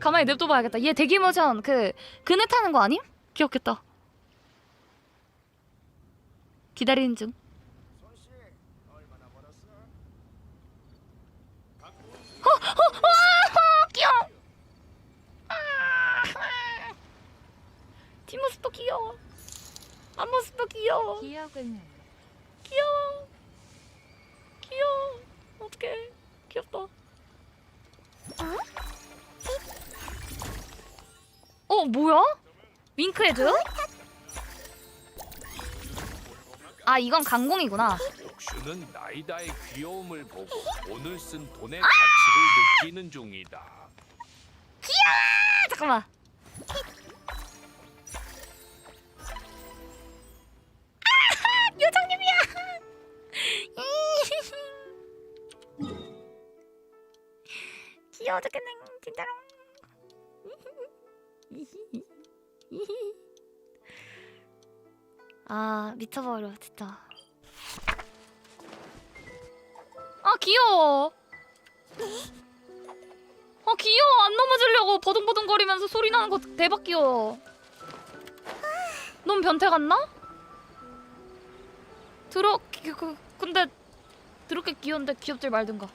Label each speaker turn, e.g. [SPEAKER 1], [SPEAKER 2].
[SPEAKER 1] 가만히 냅둬봐야겠다. 얘 대기 모션 그 그네 타는 거 아님? 귀엽겠다. 기다리는 중. 어, 어, 와, 귀여워. 아, 뒷모습도 귀여워. 앞모습도 귀여워. 귀여워. 귀여워. 어, 뭐야? 윙크해줘요? 아, 이건 강공이구나.
[SPEAKER 2] 옥슈는 나이다의 귀여움을 보고 오늘 쓴 돈의 가치를 느끼는 중이다.
[SPEAKER 1] 아, 잠깐만. 아, 요정님이야. 귀여워 죽겠네, 진짜로. 아, 미쳐버려, 진짜. 아, 귀여워. 아 귀여워 안 넘어지려고 버둥버둥거리면서 소리 나는 거 대박 귀여워 넌 변태 같나? 들어 기, 그, 근데 드럽게 귀여운데 귀엽질 말든가